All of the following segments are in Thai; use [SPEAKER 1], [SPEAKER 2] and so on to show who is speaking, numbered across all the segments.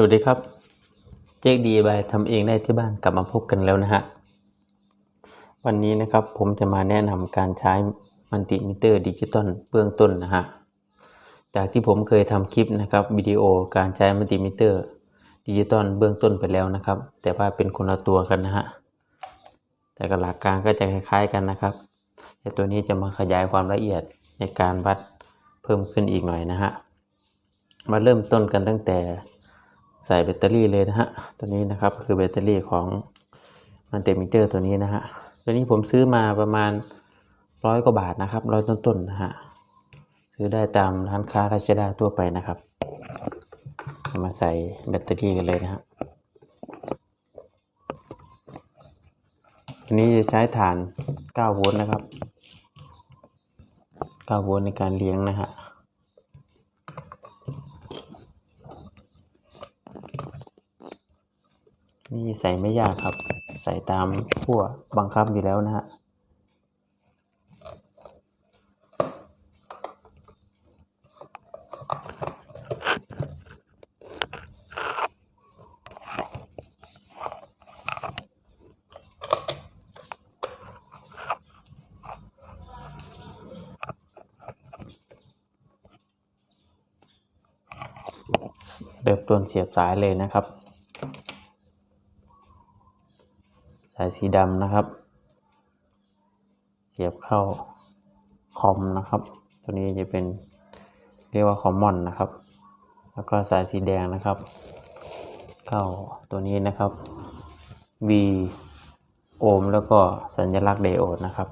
[SPEAKER 1] สวัสดีครับ เจ๊กดีบายทำเองได้ที่บ้านกลับมาพบกันแล้วนะฮะ วันนี้นะครับผมจะมาแนะนำการใช้มัลติมิเตอร์ดิจิตอลเบื้องต้นนะฮะ จากที่ผมเคยทำคลิปนะครับวิดีโอการใช้มัลติมิเตอร์ดิจิตอลเบื้องต้นไปแล้วนะครับ แต่ว่าเป็นคนละตัวกันนะฮะ แต่กับหลักการก็จะคล้ายๆกันนะครับ แต่ตัวนี้จะมาขยายความละเอียดในการวัดเพิ่มขึ้นอีกหน่อยนะฮะ มาเริ่มต้นกันตั้งแต่ ใส่แบตเตอรี่เลยนะฮะตัวนี้นะครับคือแบตเตอรี่ของมันเตมิเตอร์ตัวนี้นะฮะตัวนี้ผมซื้อมาประมาณร้อยกว่าบาทนะครับร้อยต้นๆนะฮะซื้อได้ตามร้านค้าราชดาทั่วไปนะครับมาใส่แบตเตอรี่กันเลยนะฮะอันนี้จะใช้ฐาน 9 โวลต์นะครับ 9 โวลต์ในการเลี้ยงนะฮะ นี่ใส่ไม่ยากครับ ใส่ตามขั้วบังคับอยู่แล้วนะฮะเริ่มต้นเสียบสายเลยนะครับ สายสีดำนะครับ เสียบเข้าคอมนะครับ ตัวนี้จะเป็นเรียกว่าคอมมอนนะครับ แล้วก็สายสีแดงนะครับ เข้าตัวนี้นะครับ V โอห์มแล้วก็สัญลักษณ์ไดโอดนะครับ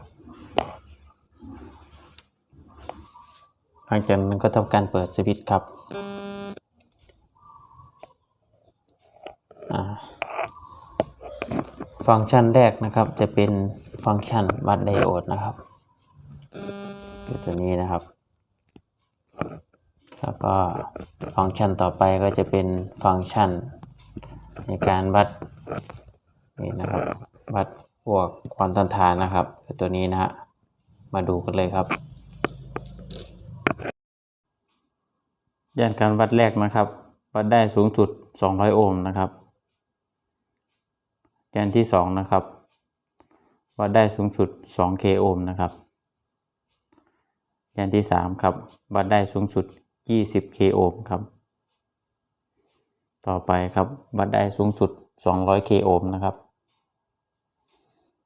[SPEAKER 1] หลังจากนั้นก็ทำการเปิดสวิตช์ครับอ่า ฟังก์ชันแรกนะครับจะเป็นฟังก์ชันวัดไดโอดนะครับคือตัวนี้นะครับ แล้วก็ฟังก์ชันต่อไปก็จะเป็นฟังก์ชัน ในการวัดนี่นะครับวัดพวกความต้านทานนะครับคือตัวนี้นะฮะมาดูกันเลยครับย่านการวัดแรกนะครับ วัดได้สูงสุด 200 โอห์มนะครับ แกนที่สองนะครับ วัดได้สูงสุด 2 k โอห์มนะครับ แกนที่สามครับ วัดได้สูงสุด 20 k โอห์มครับ ต่อไปครับ วัดได้สูงสุด 200 k โอห์มนะครับ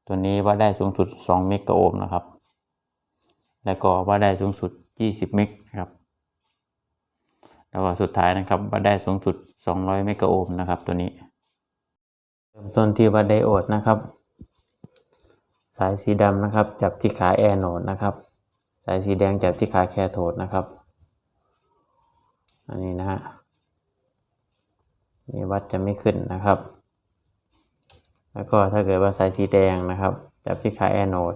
[SPEAKER 1] ตัวนี้วัดได้สูงสุด 2 เมกะโอห์มนะครับ แล้วก็วัดได้สูงสุด 20 เมกนะครับแล้วก็สุดท้ายนะครับวัดได้สูงสุด 200 เมกะโอห์มนะครับตัวนี้ ริ่มต้นที่วัดไดโอดนะครับ สายสีดำนะครับ จับที่ขาแอโนดนะครับ สายสีแดงจับที่ขาแคโทดนะครับ อันนี้นะฮะนี่วัดจะไม่ขึ้นนะครับ แล้วก็ถ้าเกิดว่าสายสีแดงนะครับ จับที่ขาแอโนด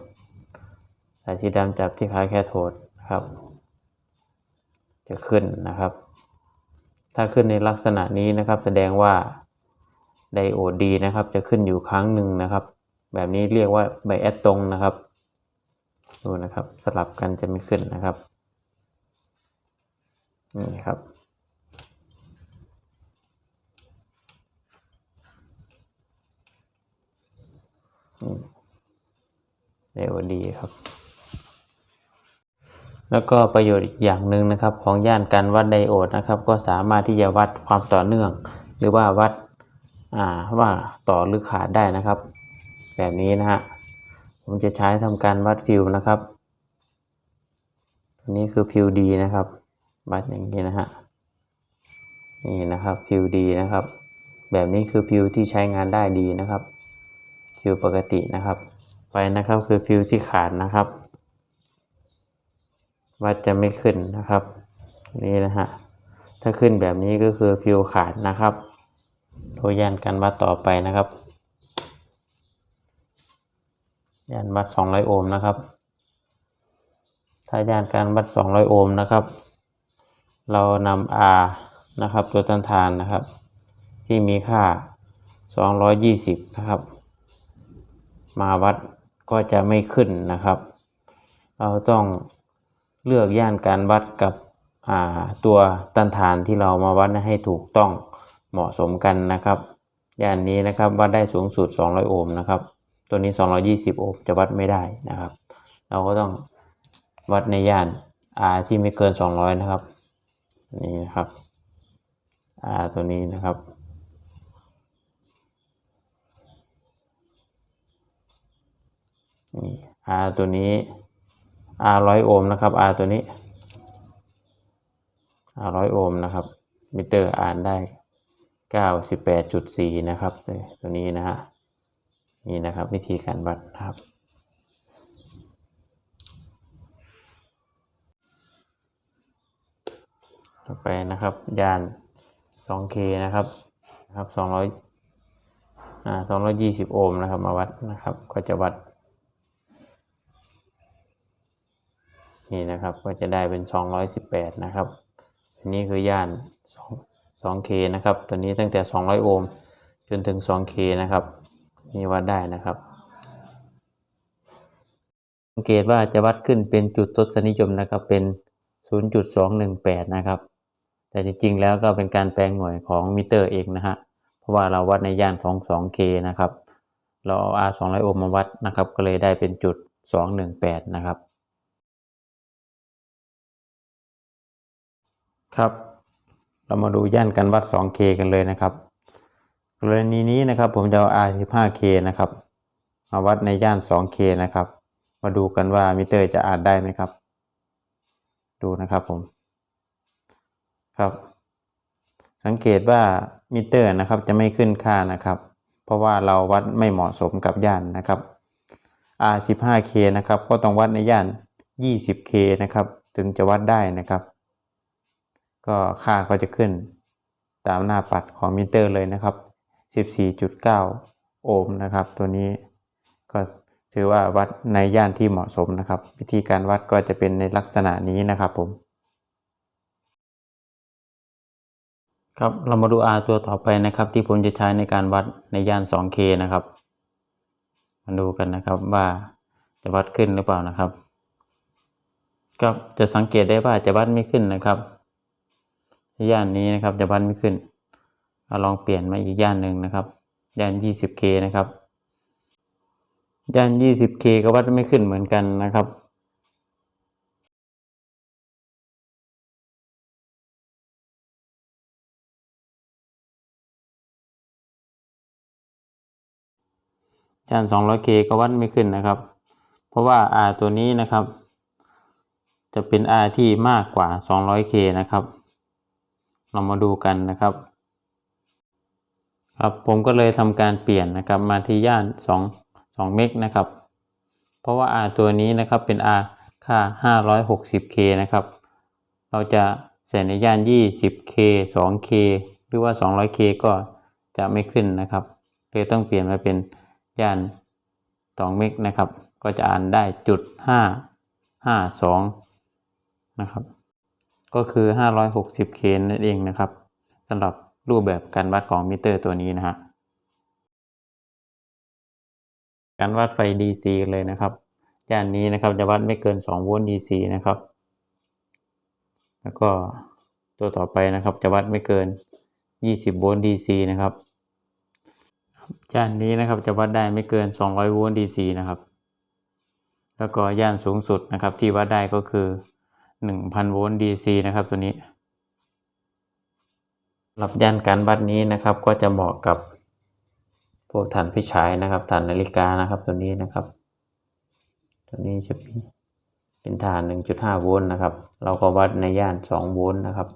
[SPEAKER 1] สายสีดำจับที่ขาแคโทดนะครับ จะขึ้นนะครับ ถ้าขึ้นในลักษณะนี้นะครับ แสดงว่า ไดโอดดีนะครับ จะขึ้นอยู่ครั้งหนึ่งนะครับ แบบนี้เรียกว่าไบแอดตรงนะครับดูนะครับสลับกันจะไม่ขึ้นนะครับนี่ครับไดโอดดีครับ แล้วก็ประโยชน์อีกอย่างหนึ่งนะครับ ของย่านการวัดไดโอดนะครับ ก็สามารถที่จะวัดความต่อเนื่อง หรือว่าวัด ว่าต่อหรือขาดได้นะครับ แบบนี้นะฮะผมจะใช้ทำการวัดฟิวนะครับอันนี้คือฟิวดีนะครับวัดอย่างนี้นะฮะนี่นะครับฟิวดีนะครับ แบบนี้คือฟิวที่ใช้งานได้ดีนะครับฟิวปกตินะครับ ไปนะครับคือฟิวที่ขาดนะครับวัดจะไม่ขึ้นนะครับ นี่นะฮะถ้าขึ้นแบบนี้ก็คือฟิวขาดนะครับ ดยยันการวัดต่อไปนะครับ ยันวัด 200 โอห์มนะครับ ถ้ายันการวัด 200 โอห์มนะครับ เรานำ R นะครับตัวต้านทานนะครับ ที่มีค่า 220 นะครับ มาวัดก็จะไม่ขึ้นนะครับ เราต้องเลือกย่านการวัดกับตัวต้านทานที่เรามาวัดให้ถูกต้อง เหมาะสมกันนะครับย่านนี้นะครับวัดได้สูงสุด 200 โอห์มนะครับ ตัวนี้ 220 โอห์มจะวัดไม่ได้นะครับ เราก็ต้องวัดในย่าน R ที่ไม่เกิน 200 นะครับนี่นะครับ R ตัวนี้นะครับนี่ R ตัวนี้ R ร้อยโอห์มนะครับ R ตัวนี้ R ร้อยโอห์มนะครับมิเตอร์อ่านได้ 98.4 นะครับ ตัวนี้นะฮะนี่นะครับวิธีการวัดนะครับต่อไปนะครับยาน 2K นะครับนะครับ 200อ่า220 โอห์มนะครับ มาวัดนะครับ ก็จะวัด นี่นะครับ ก็จะได้เป็น 218 นะครับ อันนี้คือย่าน2 2K นะครับ ตัวนี้ตั้งแต่ 200 โอห์มจนถึง 2K นะครับ นี่วัดได้นะครับสังเกตว่าจะวัดขึ้นเป็นจุดทศนิยมนะครับเป็น 0.218 นะครับ แต่จริงๆ แล้วก็เป็นการแปลงหน่วยของมิเตอร์เองนะฮะ เพราะว่าเราวัดในย่าน 22K นะครับ เราเอา R 200 โอห์มมาวัดนะครับ ก็เลยได้เป็นจุด 218 นะครับ ครับ เรามาดูย่านการวัด 2K กันเลยนะครับ กรณีนี้นะครับผมจะเอา R 15K นะครับมาวัดในย่าน 2K นะครับ มาดูกันว่ามิเตอร์จะอ่านได้ไหมครับ ดูนะครับผม ครับ สังเกตว่ามิเตอร์นะครับจะไม่ขึ้นค่านะครับ เพราะว่าเราวัดไม่เหมาะสมกับย่านนะครับ R 15K นะครับก็ต้องวัดในย่าน 20K นะครับ ถึงจะวัดได้นะครับ ก็ค่าก็จะขึ้นตามหน้าปัดของมิเตอร์เลยนะครับ 14.9 โอห์มนะครับ ตัวนี้ก็ถือว่าวัดในย่านที่เหมาะสมนะครับ วิธีการวัดก็จะเป็นในลักษณะนี้นะครับผม ครับเรามาดู R ตัวต่อไปนะครับ ที่ผมจะใช้ในการวัดในย่าน 2K นะครับ มาดูกันนะครับว่าจะวัดขึ้นหรือเปล่านะครับก็จะสังเกตได้ว่าจะวัดไม่ขึ้นนะครับ ย่านนี้นะครับจะวัดไม่ขึ้นเอาลองเปลี่ยนมาอีกย่านหนึ่งนะครับย่าน 20K นะครับย่าน 20K ก็วัดไม่ขึ้นเหมือนกันนะครับย่าน 200K ก็วัดไม่ขึ้นนะครับ เพราะว่า R ตัวนี้นะครับ จะเป็น R ที่มากกว่า 200K นะครับ เรามาดูกันนะครับ ครับผมก็เลยทำการเปลี่ยนนะครับมาที่ย่าน2 2เมกนะครับ เพราะว่า R ตัวนี้นะครับเป็น R ค่า 560K นะครับ เราจะใส่ในย่าน 20K 2K หรือว่า 200K ก็จะไม่ขึ้นนะครับเลยต้องเปลี่ยนมาเป็นย่าน2เมกนะครับ ก็จะอ่านได้จุด552นะครับ ก็คือ 560K นั่นเองนะครับสำหรับรูปแบบการวัดของมิเตอร์ตัวนี้นะฮะการวัดไฟ DC เลยนะครับย่านนี้นะครับจะวัดไม่เกิน 2 โวลต์ DC นะครับ แล้วก็ตัวต่อไปนะครับจะวัดไม่เกิน 20 โวลต์ DC นะครับย่านนี้นะครับจะวัดได้ไม่เกิน 200 โวลต์ DC นะครับ แล้วก็ย่านสูงสุดนะครับที่วัดได้ก็คือ 1,000โวลต์ DC นะครับตัวนี้หรับย่านการวัดนี้นะครับก็จะเหมาะกับพวกฐานพิฉายนะครับฐานนาฬิกานะครับตัวนี้นะครับตัวนี้จะเป็นเป็นฐาน 1.5 โวลต์นะครับ เราก็วัดในย่าน 2 โวลต์นะครับ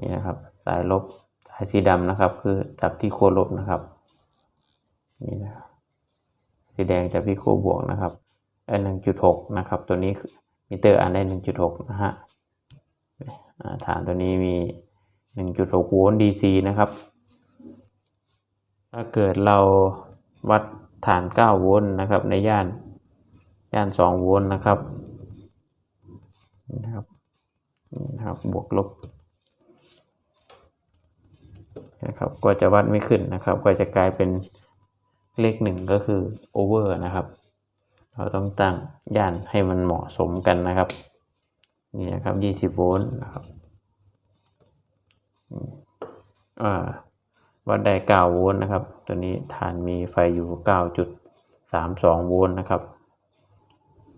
[SPEAKER 1] นี่นะครับสายลบสายสีดำนะครับ คือจับที่โคลบนะครับนี่นะครับสีแดงจับที่โคบวกนะครับเออ1.6นะครับ ตัวนี้ มิเตอร์อ่านได้ 1.6 นะฮะฐานตัวนี้มี 1.6 โวลต์ DC นะครับ ถ้าเกิดเราวัดฐาน 9 โวลต์นะครับ ในย่าน ย่าน 2 โวลต์นะครับนะครับนี่นะครับ บวกลบนะครับก็จะวัดไม่ขึ้นนะครับ ก็จะกลายเป็นเลขหนึ่งก็คือโอเวอร์นะครับ เราต้องตั้งย่านให้มันเหมาะสมกันนะครับ นี่นะครับ 20 โวลต์นะครับวัดได้เก้าโวลต์นะครับ ตัวนี้ฐานมีไฟอยู่เก้าจุดสามสองโวลต์นะครับ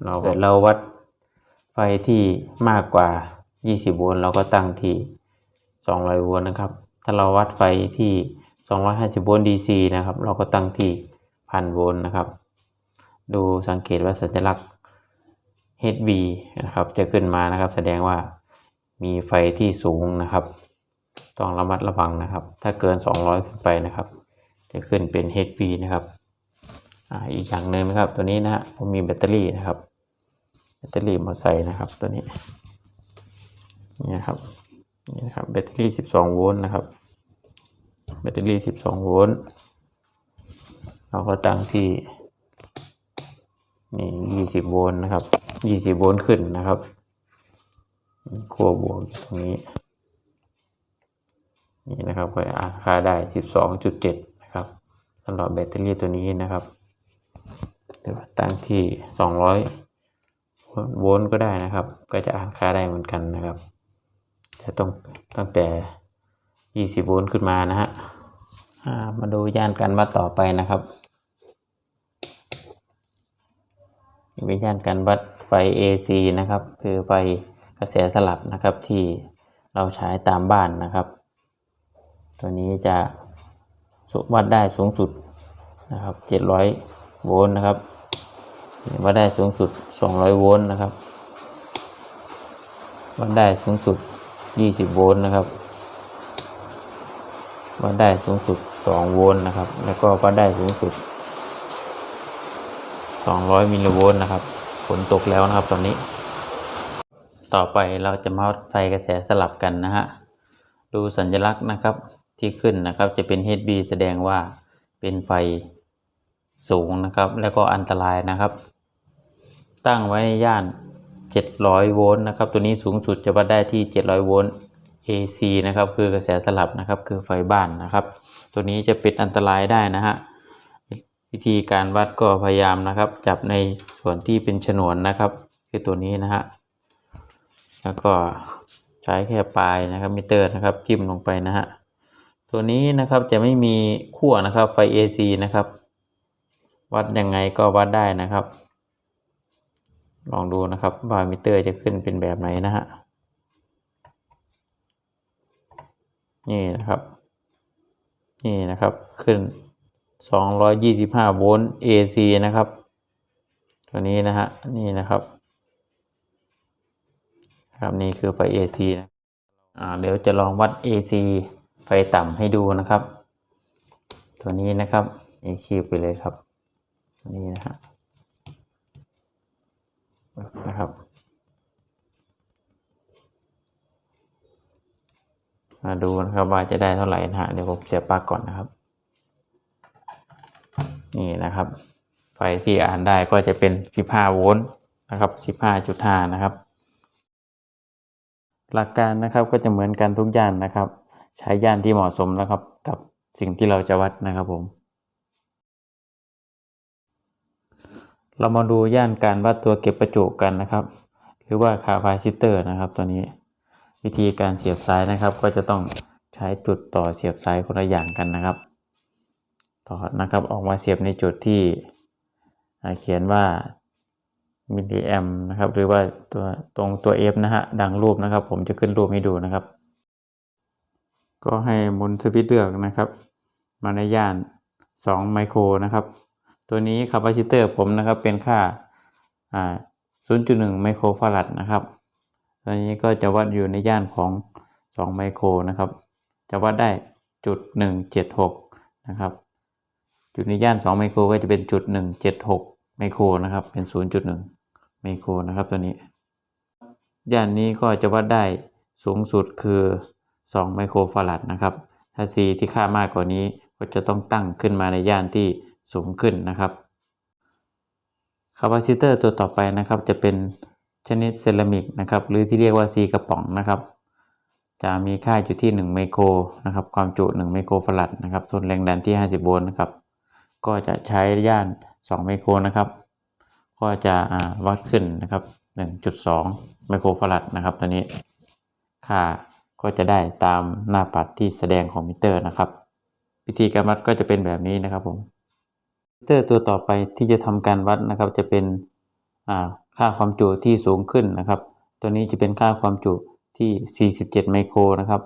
[SPEAKER 1] เราก็เราวัดไฟที่มากกว่ายี่สิบโวลต์เราก็ตั้งที่สองร้อยโวลต์นะครับ ถ้าเราวัดไฟที่สองร้อยห้าสิบโวลต์ DC นะครับ เราก็ตั้งที่พันโวลต์นะครับ ดูสังเกตว่าสัญลักษณ์ HV นะครับ จะขึ้นมานะครับ แสดงว่ามีไฟที่สูงนะครับ ต้องระมัดระวังนะครับ ถ้าเกิน 200 ขึ้นไปนะครับ จะขึ้นเป็น HV นะครับออีกอย่างหนึ่งนะครับ ตัวนี้นะฮะผมมีแบตเตอรี่นะครับ แบตเตอรี่มาใส่นะครับ ตัวนี้นี่นะครับนี่นะครับแบตเตอรี่ 12 โวลต์นะครับ แบตเตอรี่ 12 โวลต์เราก็ตั้งที่ นี่ยี่สิบโวลต์นะครับยี่สิบโวลต์ขึ้นนะครับขั้วบวกตรงนี้ นี่นะครับก็อ่านค่าได้สิบสองจุดเจ็ดนะครับสำหรับแบตเตอรี่ตัวนี้นะครับหรือว่าตั้งที่สองร้อยโวลต์ก็ได้นะครับ ก็จะอ่านค่าได้เหมือนกันนะครับจะต้องตั้งแต่ยี่สิบโวลต์ขึ้นมานะฮะมาดูย่านการวัดต่อไปนะครับ เป็นย่านการวัดไฟ AC นะครับ คือไฟกระแสสลับนะครับที่เราใช้ตามบ้านนะครับ ตัวนี้จะวัดได้สูงสุดนะครับ 700 โวลต์นะครับวัดได้สูงสุด 200 โวลต์นะครับ วัดได้สูงสุด 20 โวลต์นะครับ วัดได้สูงสุด 2 โวลต์นะครับ แล้วก็วัดได้สูงสุด 200มิลลิโวลต์นะครับฝนตกแล้วนะครับตอนนี้ ต่อไปเราจะมาวัดไฟกระแสสลับกันนะฮะดูสัญลักษณ์นะครับที่ขึ้นนะครับจะเป็น HB แสดงว่าเป็นไฟสูงนะครับ แล้วก็อันตรายนะครับ ตั้งไว้ในย่าน 700 โวลต์นะครับ ตัวนี้สูงสุดจะวัดได้ที่ 700 โวลต์ AC นะครับ คือกระแสสลับนะครับ คือไฟบ้านนะครับ ตัวนี้จะเป็นอันตรายได้นะฮะ วิธีการวัดก็พยายามนะครับ จับในส่วนที่เป็นฉนวนนะครับ คือตัวนี้นะฮะแล้วก็ใช้แค่ปลายนะครับมิเตอร์นะครับจิ้มลงไปนะฮะตัวนี้นะครับจะไม่มีขั้วนะครับไฟ AC นะครับ วัดยังไงก็วัดได้นะครับ ลองดูนะครับว่ามิเตอร์จะขึ้นเป็นแบบไหนนะฮะนี่นะครับ นี่นะครับขึ้น 225 โวลต์ AC นะครับ ตัวนี้นะฮะนี่นะครับครับนี่คือไฟ AC นะอ่าเดี๋ยวจะลองวัด AC ไฟต่ำให้ดูนะครับ ตัวนี้นะครับนี่คีบไปเลยครับตัวนี้นะฮะนะครับมาดูนะครับว่าจะได้เท่าไหร่นะฮะเดี๋ยวผมเสียบปลั๊กก่อนนะครับ นี่นะครับ ไฟที่อ่านได้ก็จะเป็น 15 โวลต์นะครับ 15.5 นะครับ หลักการนะครับก็จะเหมือนกันทุกย่านนะครับ ใช้ย่านที่เหมาะสมนะครับกับสิ่งที่เราจะวัดนะครับผม เรามาดูย่านการวัดตัวเก็บประจุกันนะครับ หรือว่าคาปาซิเตอร์นะครับ ตัวนี้วิธีการเสียบสายนะครับ ก็จะต้องใช้จุดต่อเสียบสายคนละอย่างกันนะครับ อนะครับออกมาเสียบในจุดที่เขียนว่ามิลลิแอมนะครับหรือว่าตัวตรงตัว F นะฮะดังรูปนะครับ ผมจะขึ้นรูปให้ดูนะครับ ก็ให้มุนสวิตเลือกนะครับ มาในย่าน 2 ไมโครนะครับ ตัวนี้คาปาซิเตอร์ผมนะครับเป็นค่าอ่า0.1 ไมโครฟาราดนะครับตัวนี้ก็จะวัดอยู่ในย่านของ 2 ไมโครนะครับ จะวัดได้จุด176 นะครับ จุดในย่าน 2 ไมโครก็จะเป็นจุด 176 ไมโครนะครับ เป็น 0.1 ไมโครนะครับตัวนี้ ย่านนี้ก็จะวัดได้สูงสุดคือ 2 ไมโครฟาราดนะครับ ถ้า C ที่ค่ามากกว่านี้ก็จะต้องตั้งขึ้นมาในย่านที่สูงขึ้นนะครับคาปาซิเตอร์ตัวต่อไปนะครับจะเป็นชนิดเซรามิกนะครับหรือที่เรียกว่า C กระป๋องนะครับ จะมีค่าอยู่ที่ 1 ไมโครนะครับความจุ 1 ไมโครฟาราดนะครับทนแรงดันที่ 50 โวลต์นะครับ ก็จะใช้ย่าน 2 ไมโครนะครับ ก็จะวัดขึ้นนะครับ 1.2 ไมโครฟาราดนะครับตัวนี้ค่าก็จะได้ตามหน้าปัดที่แสดงของมิเตอร์นะครับ วิธีการวัดก็จะเป็นแบบนี้นะครับผมมิเตอร์ตัวต่อไปที่จะทำการวัดนะครับ จะเป็นค่าความจุที่สูงขึ้นนะครับ ตัวนี้จะเป็นค่าความจุที่ 47 ไมโครนะครับ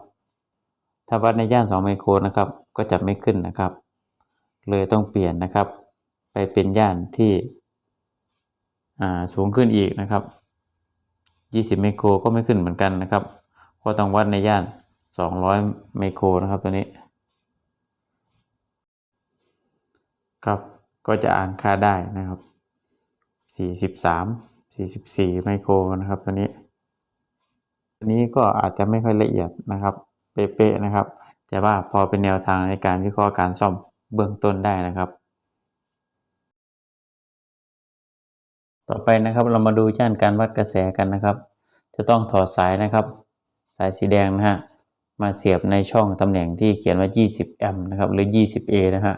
[SPEAKER 1] ถ้าวัดในย่าน 2 ไมโครนะครับ ก็จะไม่ขึ้นนะครับ เลยต้องเปลี่ยนนะครับ ไปเป็นย่านที่สูงขึ้นอีกนะครับ 20 ไมโครก็ไม่ขึ้นเหมือนกันนะครับ ก็ต้องวัดในย่าน 200 ไมโครนะครับตัวนี้ ครับ ก็จะอ่านค่าได้นะครับ 43 44 ไมโครนะครับตัวนี้ตัวนี้ก็อาจจะไม่ค่อยละเอียดนะครับ เป๊ะๆนะครับ แต่ว่าพอเป็นแนวทางในการวิเคราะห์การซ่อม เบื้องต้นได้นะครับ ต่อไปนะครับเรามาดูย่านการวัดกระแสกันนะครับ จะต้องถอดสายนะครับ สายสีแดงนะฮะมาเสียบในช่องตำแหน่งที่เขียนว่า 20 แอมป์นะครับ หรือ 20A นะฮะ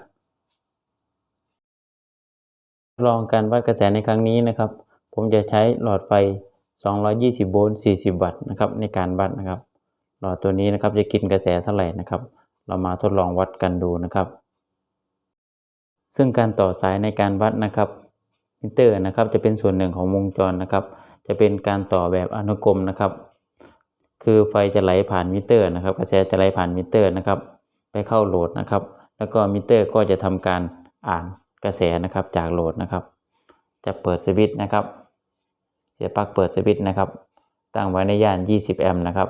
[SPEAKER 1] ลองการวัดกระแสในครั้งนี้นะครับ ผมจะใช้หลอดไฟ 220 โวลต์ 40 วัตต์นะครับในการวัดนะครับ หลอดตัวนี้นะครับจะกินกระแสเท่าไหร่นะครับ เรามาทดลองวัดกันดูนะครับ ซึ่งการต่อสายในการวัดนะครับมิเตอร์นะครับจะเป็นส่วนหนึ่งของวงจรนะครับ จะเป็นการต่อแบบอนุกรมนะครับ คือไฟจะไหลผ่านมิเตอร์นะครับ กระแสจะไหลผ่านมิเตอร์นะครับ ไปเข้าโหลดนะครับ แล้วก็มิเตอร์ก็จะทำการอ่านกระแสนะครับจากโหลดนะครับ จะเปิดสวิตช์นะครับ เสียบปลั๊กเปิดสวิตช์นะครับ ตั้งไว้ในย่าน 20 แอมป์นะครับ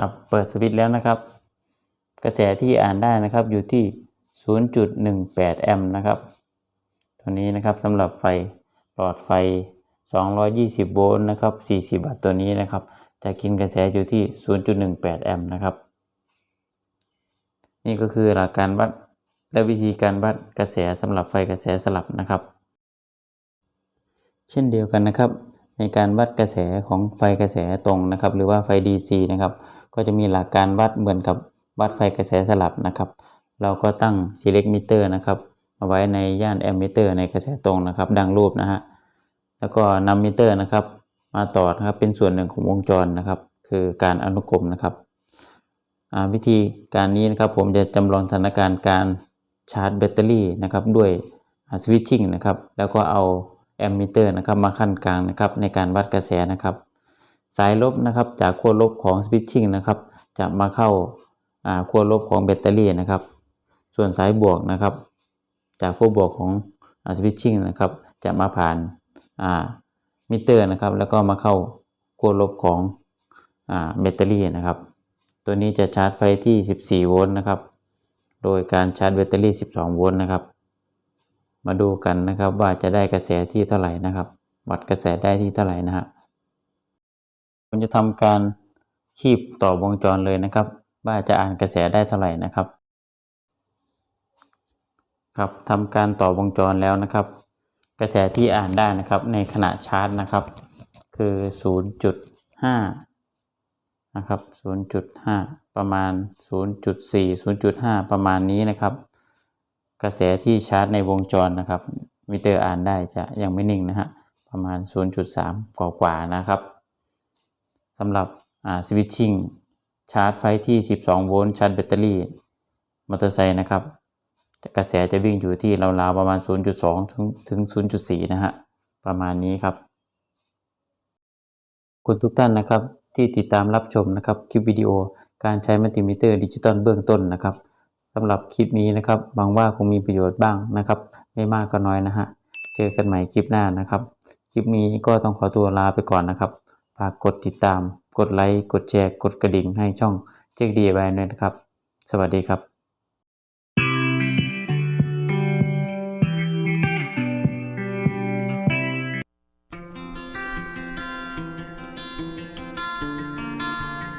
[SPEAKER 1] ครับเปิดสวิตช์แล้วนะครับ กระแสที่อ่านได้นะครับอยู่ที่ 0.18 แอมป์นะครับตัวนี้นะครับสำหรับไฟหลอดไฟ 220 โวลต์นะครับ40 วัตต์ตัวนี้นะครับ จะกินกระแสอยู่ที่ 0.18 แอมป์นะครับ นี่ก็คือหลักการวัดและวิธีการวัดกระแสสำหรับไฟกระแสสลับนะครับ เช่นเดียวกันนะครับ ในการวัดกระแสของไฟกระแสตรงนะครับ หรือว่าไฟ DC นะครับ ก็จะมีหลักการวัดเหมือนกับวัดไฟกระแสสลับนะครับ เราก็ตั้ง select meter นะครับมาไว้ในย่าน ammeter ในกระแสตรงนะครับ ดังรูปนะฮะแล้วก็นำมิเตอร์นะครับ มาต่อนะครับเป็นส่วนหนึ่งของวงจรนะครับ คือการอนุกรมนะครับวิธีการนี้นะครับผมจะจำลองสถานการณ์การชาร์จแบตเตอรี่นะครับด้วยสวิตชิ่งนะครับ แล้วก็เอา แอมมิเตอร์นะครับมาขั้นกลางนะครับในการวัดกระแสนะครับ สายลบนะครับจากขั้วลบของสวิตชิ่งนะครับจะมาเข้าขั้วลบของแบตเตอรี่นะครับ ส่วนสายบวกนะครับ จากขั้วบวกของสวิตชิ่งนะครับจะมาผ่านมิเตอร์นะครับแล้วก็มาเข้าขั้วลบของแบตเตอรี่นะครับ ตัวนี้จะชาร์จไฟที่ 14 โวลต์นะครับ โดยการชาร์จแบตเตอรี่ 12 โวลต์นะครับ มาดูกันนะครับว่าจะได้กระแสที่เท่าไหร่นะครับ วัดกระแสได้ที่เท่าไหร่นะครับผมจะทำการคีบต่อวงจรเลยนะครับ ว่าจะอ่านกระแสได้เท่าไหร่นะครับ ครับทำการต่อวงจรแล้วนะครับ กระแสที่อ่านได้นะครับในขณะชาร์จนะครับ คือ 0.5 นะครับ 0.5 ประมาณ 0.4 0.5 ประมาณนี้นะครับ กระแสที่ชาร์จในวงจรนะครับมิเตอร์อ่านได้จะยังไม่นิ่งนะฮะประมาณ 0.3 กว่ากว่านะครับสำหรับสวิตชิ่งชาร์จไฟที่ 12 โวลต์ชาร์จแบตเตอรี่มอเตอร์ไซค์นะครับกระแสจะวิ่งอยู่ที่ราวๆประมาณ 0.2 ถึงถึง 0.4 นะฮะประมาณนี้ครับ คุณทุกท่านนะครับที่ติดตามรับชมนะครับคลิปวิดีโอการใช้มัลติมิเตอร์ดิจิตอลเบื้องต้นนะครับ สำหรับคลิปนี้นะครับหวังว่าคงมีประโยชน์บ้างนะครับ ไม่มากก็น้อยนะฮะ เจอกันใหม่คลิปหน้านะครับ คลิปนี้ก็ต้องขอตัวลาไปก่อนนะครับ ฝากกดติดตาม กดไลค์ กดแชร์ กดกระดิ่งให้ช่องเจ๊กดีไว้ด้วยนะครับ สวัสดีครับ